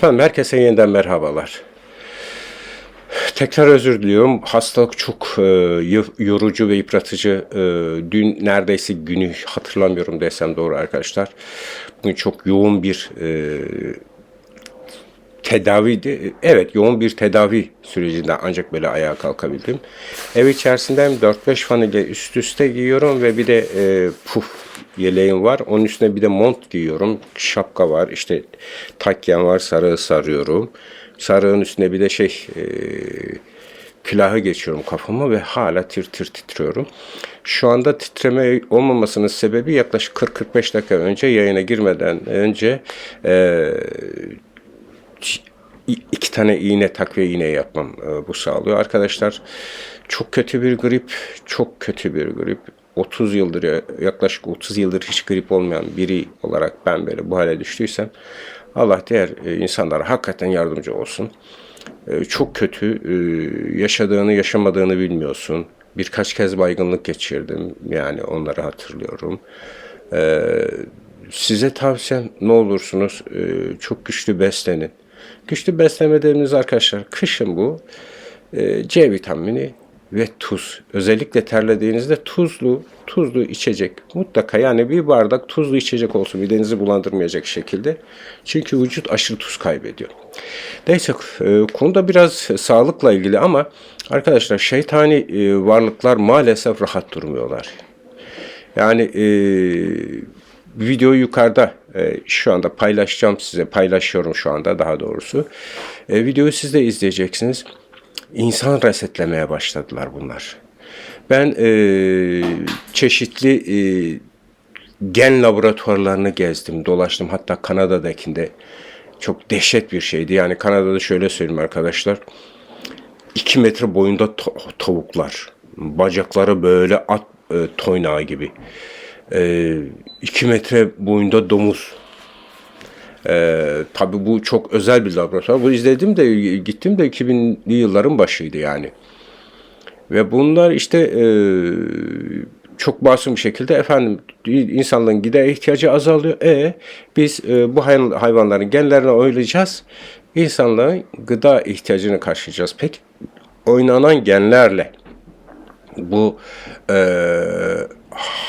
Efendim herkese yeniden merhabalar. Tekrar özür diliyorum. Hastalık çok e, yorucu ve yıpratıcı. E, dün neredeyse günü hatırlamıyorum desem doğru arkadaşlar. Bugün çok yoğun bir e, tedavi, evet yoğun bir tedavi sürecinde ancak böyle ayağa kalkabildim. Ev içerisindeyim 4-5 fanile üst üste giyiyorum ve bir de e, puf yeleğim var. Onun üstüne bir de mont giyiyorum. Şapka var, işte takyen var, sarığı sarıyorum. Sarığın üstüne bir de şey e, külahı geçiyorum kafama ve hala tir tir titriyorum. Şu anda titreme olmamasının sebebi yaklaşık 40-45 dakika önce yayına girmeden önce e, iki tane iğne takviye iğne yapmam e, bu sağlıyor. Arkadaşlar çok kötü bir grip, çok kötü bir grip. 30 yıldır ya- yaklaşık 30 yıldır hiç grip olmayan biri olarak ben böyle bu hale düştüysem Allah diğer e, insanlara hakikaten yardımcı olsun. E, Çok kötü e, yaşadığını yaşamadığını bilmiyorsun. Birkaç kez baygınlık geçirdim yani onları hatırlıyorum. Size tavsiyem ne olursunuz çok güçlü beslenin. Güçlü beslemediğimiz arkadaşlar kışın bu C vitamini ve tuz. Özellikle terlediğinizde tuzlu tuzlu içecek mutlaka yani bir bardak tuzlu içecek olsun midenizi bulandırmayacak şekilde. Çünkü vücut aşırı tuz kaybediyor. Neyse e, konuda biraz sağlıkla ilgili ama arkadaşlar şeytani e, varlıklar maalesef rahat durmuyorlar. Yani e, videoyu yukarıda e, şu anda paylaşacağım size. Paylaşıyorum şu anda daha doğrusu. E, videoyu siz de izleyeceksiniz. İnsan resetlemeye başladılar bunlar. Ben e, çeşitli e, gen laboratuvarlarını gezdim, dolaştım. Hatta Kanada'dakinde çok dehşet bir şeydi. Yani Kanada'da şöyle söyleyeyim arkadaşlar. 2 metre boyunda to- tavuklar. Bacakları böyle at e, toynağı gibi. 2 metre boyunda domuz. E, tabii bu çok özel bir laboratuvar. Bu izledim de gittim de 2000'li yılların başıydı yani. Ve bunlar işte e, çok masum bir şekilde efendim insanlığın gıda ihtiyacı azalıyor. E biz e, bu hay- hayvanların genlerini oylayacağız. İnsanlığın gıda ihtiyacını karşılayacağız. Peki oynanan genlerle bu e,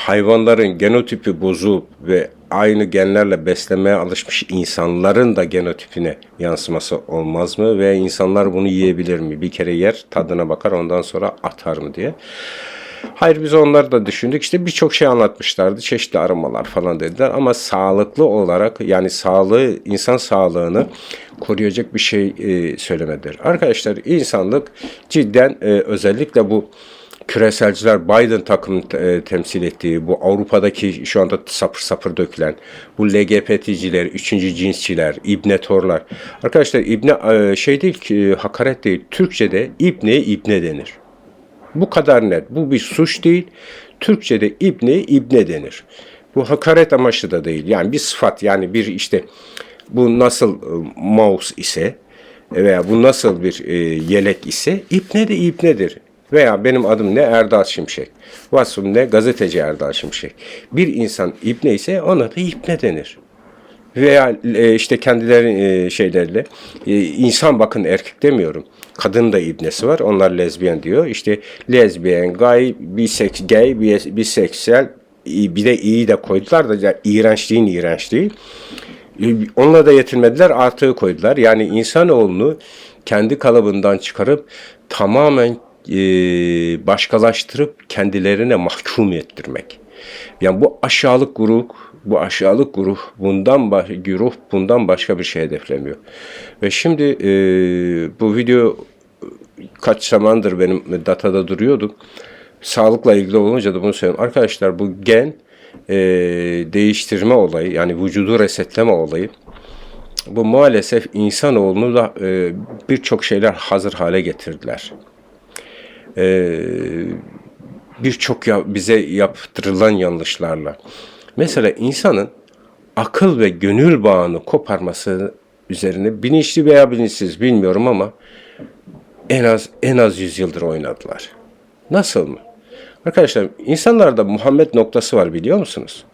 hayvanların genotipi bozulup ve aynı genlerle beslemeye alışmış insanların da genotipine yansıması olmaz mı? Ve insanlar bunu yiyebilir mi? Bir kere yer, tadına bakar, ondan sonra atar mı diye. Hayır biz onları da düşündük. İşte birçok şey anlatmışlardı. Çeşitli aramalar falan dediler. Ama sağlıklı olarak yani sağlığı, insan sağlığını koruyacak bir şey e, söylemediler. Arkadaşlar insanlık cidden e, özellikle bu küreselciler Biden takımı e, temsil ettiği bu Avrupa'daki şu anda sapır sapır dökülen bu LGBT'ciler, üçüncü cinsçiler, ibnetorlar. Arkadaşlar ibne e, şey değil ki hakaret değil. Türkçe'de ibneye ibne denir. Bu kadar net. Bu bir suç değil. Türkçe'de ibne ibne denir. Bu hakaret amaçlı da değil. Yani bir sıfat yani bir işte bu nasıl e, mouse ise veya bu nasıl bir e, yelek ise ibne de ibnedir. Veya benim adım ne Erdal Şimşek. Vasfım ne gazeteci Erdal Şimşek. Bir insan ibne ise ona da ibne denir veya e, işte kendileri e, şeylerle e, insan bakın erkek demiyorum. Kadın da ibnesi var. Onlar lezbiyen diyor. İşte lezbiyen, gay, biseks, gay, bis- biseksüel bir de iyi de koydular da ya, iğrençliğin iğrençliği. E, Onunla da yetinmediler artığı koydular. Yani insanoğlunu kendi kalıbından çıkarıp tamamen e, başkalaştırıp kendilerine mahkum ettirmek. Yani bu aşağılık grup, bu aşağılık grup bundan baş, güruh bundan başka bir şey hedeflemiyor. Ve şimdi e, bu video kaç zamandır benim datada duruyordu. Sağlıkla ilgili olunca da bunu söylüyorum. Arkadaşlar bu gen e, değiştirme olayı yani vücudu resetleme olayı bu maalesef insanoğlunu da e, birçok şeyler hazır hale getirdiler. E, birçok ya, bize yaptırılan yanlışlarla. Mesela insanın akıl ve gönül bağını koparması üzerine bilinçli veya bilinçsiz bilmiyorum ama en az en az 100 yıldır oynadılar. Nasıl mı? Arkadaşlar insanlarda Muhammed noktası var biliyor musunuz?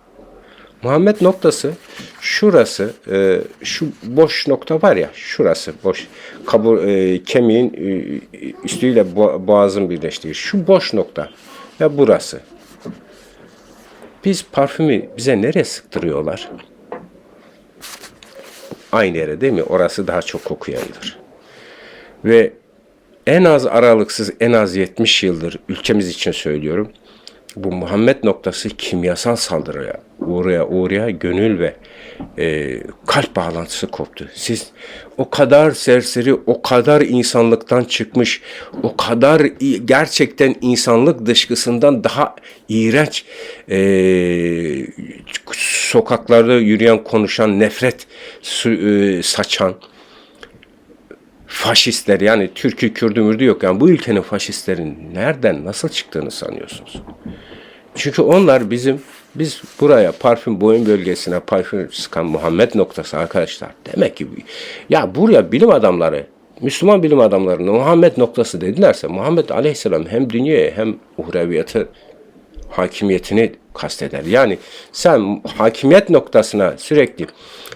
Muhammed noktası şurası e, şu boş nokta var ya şurası boş kabur e, kemiğin e, üstüyle bo- boğazın birleştiği şu boş nokta ve burası. Biz parfümü bize nereye sıktırıyorlar? Aynı yere değil mi? Orası daha çok koku yayılır. Ve en az aralıksız en az 70 yıldır ülkemiz için söylüyorum. Bu Muhammed noktası kimyasal saldırıya uğraya uğraya gönül ve e, kalp bağlantısı koptu. Siz o kadar serseri, o kadar insanlıktan çıkmış, o kadar gerçekten insanlık dışkısından daha iğrenç e, sokaklarda yürüyen, konuşan, nefret su- e, saçan, faşistler yani Türk'ü Kürdü mürdü yok. Yani bu ülkenin faşistlerin nereden nasıl çıktığını sanıyorsunuz? Çünkü onlar bizim biz buraya parfüm boyun bölgesine parfüm sıkan Muhammed noktası arkadaşlar. Demek ki ya buraya bilim adamları Müslüman bilim adamlarına Muhammed noktası dedilerse Muhammed Aleyhisselam hem dünyaya hem uhreviyatı hakimiyetini kasteder. Yani sen hakimiyet noktasına sürekli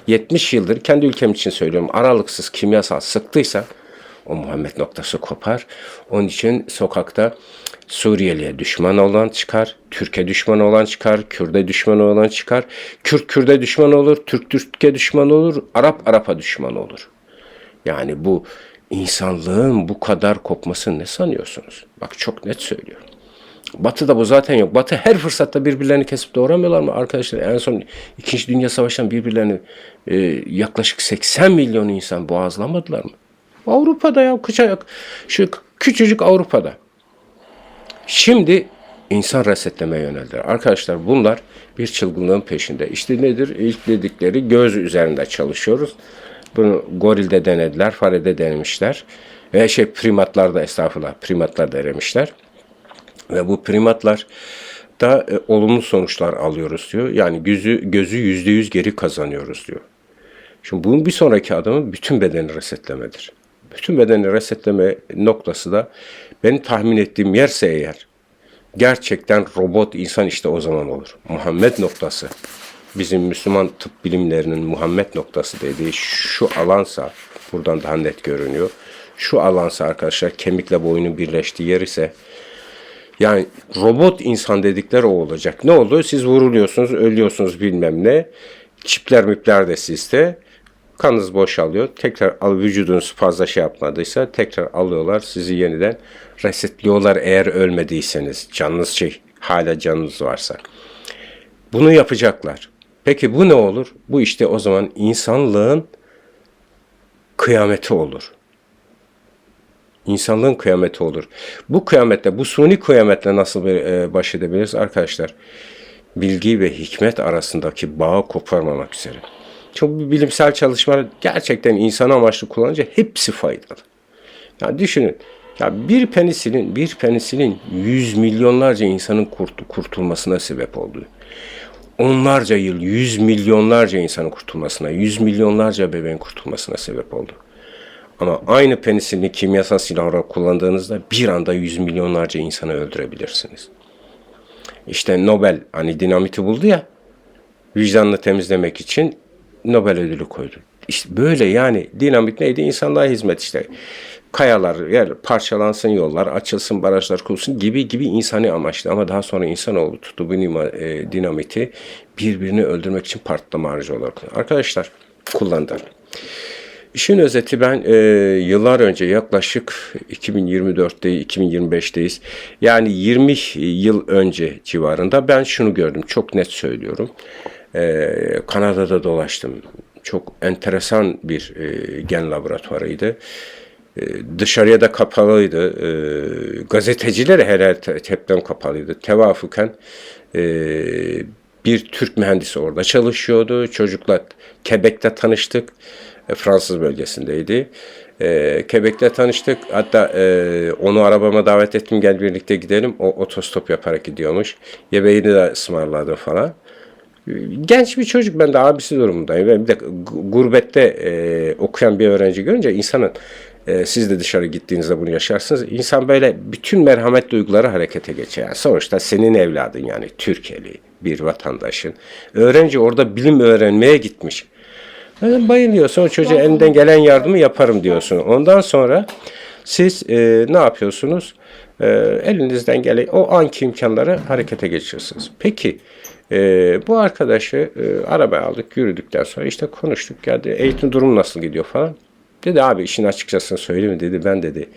70 yıldır kendi ülkem için söylüyorum aralıksız kimyasal sıktıysa o Muhammed noktası kopar. Onun için sokakta Suriyeli'ye düşman olan çıkar, Türkiye düşman olan çıkar, Kürt'e düşman olan çıkar, Kürt Kürt'e düşman olur, Türk Türk'e düşman olur, Arap Arap'a düşman olur. Yani bu insanlığın bu kadar kopması ne sanıyorsunuz? Bak çok net söylüyorum. Batı'da bu zaten yok. Batı her fırsatta birbirlerini kesip doğramıyorlar mı arkadaşlar? En son İkinci Dünya Savaşı'ndan birbirlerini e, yaklaşık 80 milyon insan boğazlamadılar mı? Avrupa'da ya küçük, şu küçücük Avrupa'da. Şimdi insan resetlemeye yöneldiler. Arkadaşlar bunlar bir çılgınlığın peşinde. İşte nedir? İlk dedikleri göz üzerinde çalışıyoruz. Bunu gorilde denediler, farede denemişler. Ve şey primatlarda estağfurullah primatlar denemişler. Ve bu primatlar da e, olumlu sonuçlar alıyoruz diyor. Yani gözü gözü yüzde yüz geri kazanıyoruz diyor. Şimdi bunun bir sonraki adımı bütün bedeni resetlemedir. Bütün bedeni resetleme noktası da benim tahmin ettiğim yerse eğer gerçekten robot insan işte o zaman olur. Muhammed noktası bizim Müslüman tıp bilimlerinin Muhammed noktası dediği şu alansa buradan daha net görünüyor. Şu alansa arkadaşlar kemikle boynun birleştiği yer ise yani robot insan dedikleri o olacak. Ne oldu? Siz vuruluyorsunuz, ölüyorsunuz bilmem ne. Çipler mipler de sizde. Kanınız boşalıyor. Tekrar al vücudunuz fazla şey yapmadıysa tekrar alıyorlar. Sizi yeniden resetliyorlar eğer ölmediyseniz. Canınız şey hala canınız varsa. Bunu yapacaklar. Peki bu ne olur? Bu işte o zaman insanlığın kıyameti olur. İnsanlığın kıyameti olur. Bu kıyamette, bu suni kıyametle nasıl e, baş edebiliriz arkadaşlar? Bilgi ve hikmet arasındaki bağı koparmamak üzere. Çok bilimsel çalışmalar gerçekten insan amaçlı kullanınca hepsi faydalı. Ya düşünün. Ya bir penisilin, bir penisilin yüz milyonlarca insanın kurt, kurtulmasına sebep oldu. Onlarca yıl, yüz milyonlarca insanın kurtulmasına, yüz milyonlarca bebeğin kurtulmasına sebep oldu. Ama aynı penisilini kimyasal silah olarak kullandığınızda bir anda yüz milyonlarca insanı öldürebilirsiniz. İşte Nobel hani dinamiti buldu ya vicdanını temizlemek için Nobel ödülü koydu. İşte böyle yani dinamit neydi? İnsanlığa hizmet işte. Kayalar yer parçalansın, yollar açılsın, barajlar kurulsun gibi gibi insani amaçlı. Ama daha sonra insanoğlu tuttu bu e, dinamiti birbirini öldürmek için patlama aracı olarak. Arkadaşlar kullandılar. İşin özeti ben e, yıllar önce yaklaşık 2024'te 2025'teyiz. Yani 20 yıl önce civarında ben şunu gördüm. Çok net söylüyorum. E, Kanada'da dolaştım. Çok enteresan bir e, gen laboratuvarıydı. E, dışarıya da kapalıydı. E, gazetecilere her yer te- hepten kapalıydı. Tevafuken e, bir Türk mühendisi orada çalışıyordu. Çocukla Quebec'te tanıştık. E, Fransız bölgesindeydi. E, Quebec'te tanıştık. Hatta e, onu arabama davet ettim gel birlikte gidelim. O otostop yaparak gidiyormuş. Yemeğini de ısmarladım falan. Genç bir çocuk ben de abisi durumundayım. Ve bir de gu- gurbette e, okuyan bir öğrenci görünce insanın e, siz de dışarı gittiğinizde bunu yaşarsınız. İnsan böyle bütün merhamet duyguları harekete geçer. Yani sonuçta senin evladın yani Türkiye'li bir vatandaşın. Öğrenci orada bilim öğrenmeye gitmiş. Yani bayılıyorsun o çocuğa elinden gelen yardımı yaparım diyorsun. Ondan sonra siz e, ne yapıyorsunuz? E, elinizden gelen o anki imkanları harekete geçiriyorsunuz. Peki e, bu arkadaşı e, arabaya aldık yürüdükten sonra işte konuştuk geldi eğitim durumu nasıl gidiyor falan. Dedi abi işin açıkçası söyleyeyim dedi ben dedi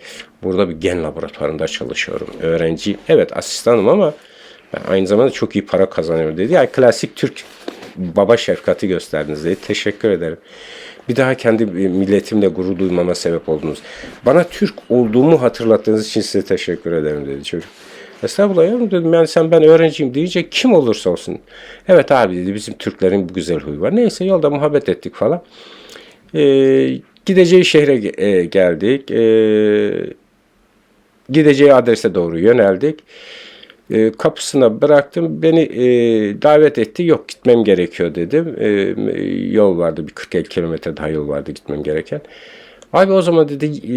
burada bir gen laboratuvarında çalışıyorum öğrenciyim. Evet asistanım ama ben aynı zamanda çok iyi para kazanıyorum dedi. Yani klasik Türk baba şefkati gösterdiniz dedi. Teşekkür ederim. Bir daha kendi milletimle gurur duymama sebep oldunuz. Bana Türk olduğumu hatırlattığınız için size teşekkür ederim dedi çocuk. Estağfurullah yavrum dedim yani sen ben öğrenciyim deyince kim olursa olsun. Evet abi dedi bizim Türklerin bu güzel huyu var. Neyse yolda muhabbet ettik falan. Ee, gideceği şehre e, geldik. Ee, gideceği adrese doğru yöneldik. E, kapısına bıraktım. Beni e, davet etti. Yok gitmem gerekiyor dedim. E, yol vardı bir 40 kilometre daha yol vardı gitmem gereken. Abi o zaman dedi e,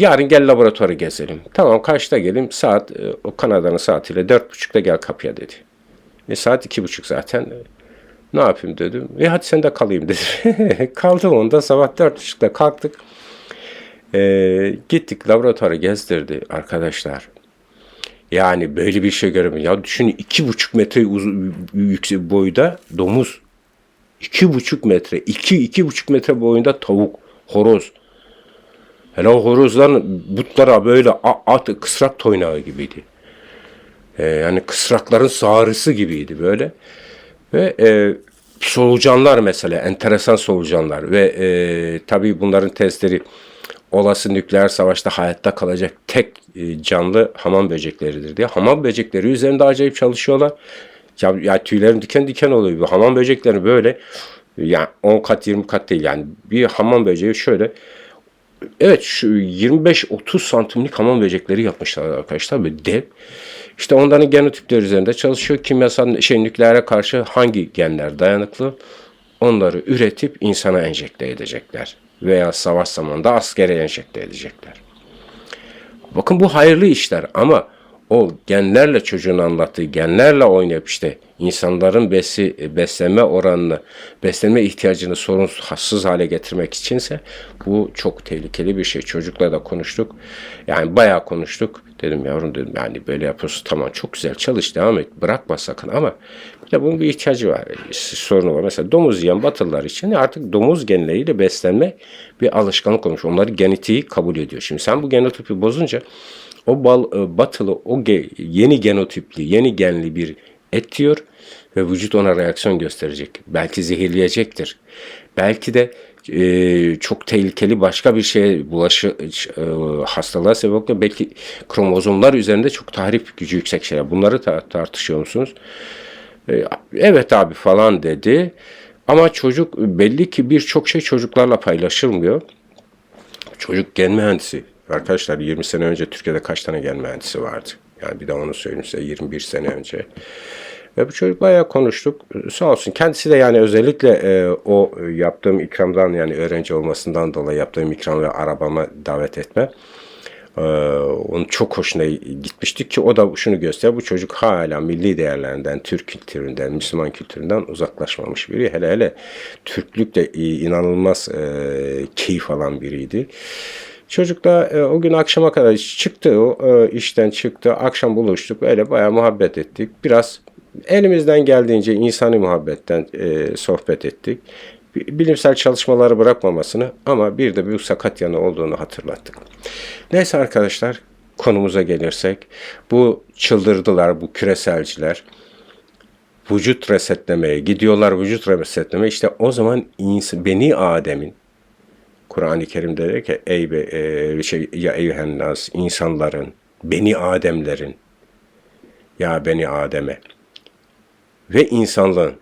yarın gel laboratuvarı gezelim. Tamam kaçta geleyim? Saat e, o Kanada'nın saatiyle dört buçukta gel kapıya dedi. E, saat iki buçuk zaten. Ne yapayım dedim. E hadi sen de kalayım dedi. Kaldım onda sabah dört buçukta kalktık. E, gittik laboratuvarı gezdirdi arkadaşlar. Yani böyle bir şey görmedim. Ya düşünün iki buçuk metre yüksek boyda domuz. iki buçuk metre, iki, iki buçuk metre boyunda tavuk, horoz. Hele o horozların butlara böyle at, kısrak toynağı gibiydi. Ee, yani kısrakların sağrısı gibiydi böyle. Ve e, solucanlar mesela, enteresan solucanlar. Ve e, tabii bunların testleri olası nükleer savaşta hayatta kalacak tek e, canlı hamam böcekleridir diye. Hamam böcekleri üzerinde acayip çalışıyorlar. Ya, ya tüylerim diken diken oluyor. Bu hamam böcekleri böyle yani 10 kat 20 kat değil yani bir hamam böceği şöyle Evet şu 25-30 santimlik hamam böcekleri yapmışlar arkadaşlar böyle dev. İşte onların genotipleri üzerinde çalışıyor. Kimyasal şey nükleere karşı hangi genler dayanıklı onları üretip insana enjekte edecekler. Veya savaş zamanında askere enjekte edecekler. Bakın bu hayırlı işler ama o genlerle çocuğun anlattığı genlerle oynayıp işte insanların besi, beslenme oranını, beslenme ihtiyacını sorunsuz hale getirmek içinse bu çok tehlikeli bir şey. Çocukla da konuştuk. Yani bayağı konuştuk. Dedim yavrum dedim yani böyle yapıyorsun tamam çok güzel çalış devam et bırakma sakın ama de bunun bir ihtiyacı var. Sorunu var. Mesela domuz yiyen batılılar için artık domuz genleriyle beslenme bir alışkanlık olmuş. Onları genetiği kabul ediyor. Şimdi sen bu genotipi bozunca o bal, e, batılı o ge, yeni genotipli, yeni genli bir et yiyor ve vücut ona reaksiyon gösterecek. Belki zehirleyecektir. Belki de e, çok tehlikeli başka bir şeye bulaşı e, hastalığa sebep oluyor. Belki kromozomlar üzerinde çok tahrip gücü yüksek şeyler. Bunları ta- tartışıyor musunuz? E, evet abi falan dedi. Ama çocuk belli ki birçok şey çocuklarla paylaşılmıyor. Çocuk gen mühendisi. Arkadaşlar 20 sene önce Türkiye'de kaç tane gen mühendisi vardı? Yani bir de onu söyleyeyim size 21 sene önce. Ve bu çocuk bayağı konuştuk. Sağ olsun. Kendisi de yani özellikle e, o yaptığım ikramdan yani öğrenci olmasından dolayı yaptığım ikram ve arabama davet etme. E, onun çok hoşuna gitmiştik ki o da şunu gösteriyor. Bu çocuk hala milli değerlerinden, Türk kültüründen, Müslüman kültüründen uzaklaşmamış biri. Hele hele Türklük de inanılmaz e, keyif alan biriydi. Çocuk da e, o gün akşama kadar çıktı, o e, işten çıktı, akşam buluştuk, öyle bayağı muhabbet ettik. Biraz elimizden geldiğince insani muhabbetten e, sohbet ettik. Bi- Bilimsel çalışmaları bırakmamasını ama bir de büyük sakat yanı olduğunu hatırlattık. Neyse arkadaşlar konumuza gelirsek bu çıldırdılar bu küreselciler vücut resetlemeye gidiyorlar vücut resetleme işte o zaman ins- beni Adem'in Kur'an-ı Kerim'de diyor ki ey be, e, şey, ya eyhennas insanların beni Ademlerin ya beni Adem'e ve insanlığın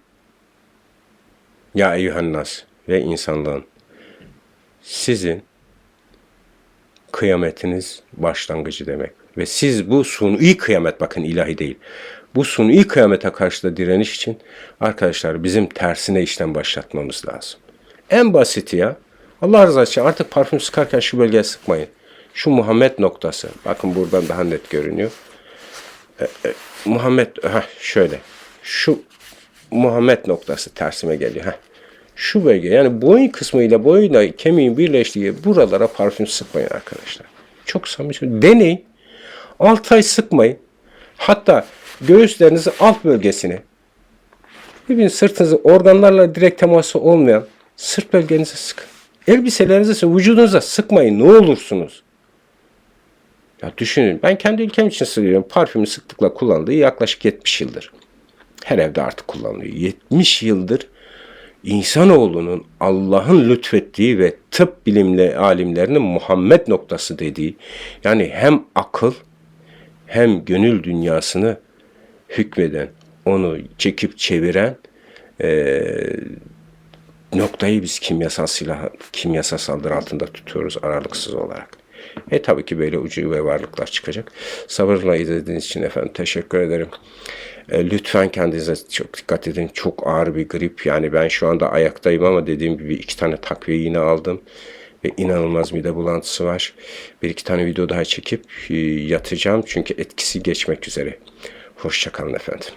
ya eyhennas ve insanlığın sizin kıyametiniz başlangıcı demek. Ve siz bu suni kıyamet bakın ilahi değil. Bu suni kıyamete karşı da direniş için arkadaşlar bizim tersine işlem başlatmamız lazım. En basiti ya Allah rızası için artık parfüm sıkarken şu bölgeye sıkmayın. Şu Muhammed noktası. Bakın buradan daha net görünüyor. Ee, e, Muhammed ha şöyle. Şu Muhammed noktası tersime geliyor. Heh. Şu bölge yani boyun kısmı ile boyunla kemiğin birleştiği buralara parfüm sıkmayın arkadaşlar. Çok samimi. Deneyin. 6 ay sıkmayın. Hatta göğüslerinizin alt bölgesine bir sırtınızı organlarla direkt teması olmayan sırt bölgenize sıkın. Elbiselerinize, vücudunuza sıkmayın ne olursunuz. Ya düşünün ben kendi ülkem için söylüyorum. Parfümü sıklıkla kullandığı yaklaşık 70 yıldır. Her evde artık kullanılıyor. 70 yıldır insanoğlunun Allah'ın lütfettiği ve tıp bilimli alimlerinin Muhammed noktası dediği yani hem akıl hem gönül dünyasını hükmeden, onu çekip çeviren eee, noktayı biz kimyasal silah, kimyasal saldırı altında tutuyoruz aralıksız olarak. E tabii ki böyle ucu ve varlıklar çıkacak. Sabırla izlediğiniz için efendim teşekkür ederim. E, lütfen kendinize çok dikkat edin. Çok ağır bir grip. Yani ben şu anda ayaktayım ama dediğim gibi iki tane takviye yine aldım. Ve inanılmaz mide bulantısı var. Bir iki tane video daha çekip e, yatacağım. Çünkü etkisi geçmek üzere. Hoşçakalın efendim.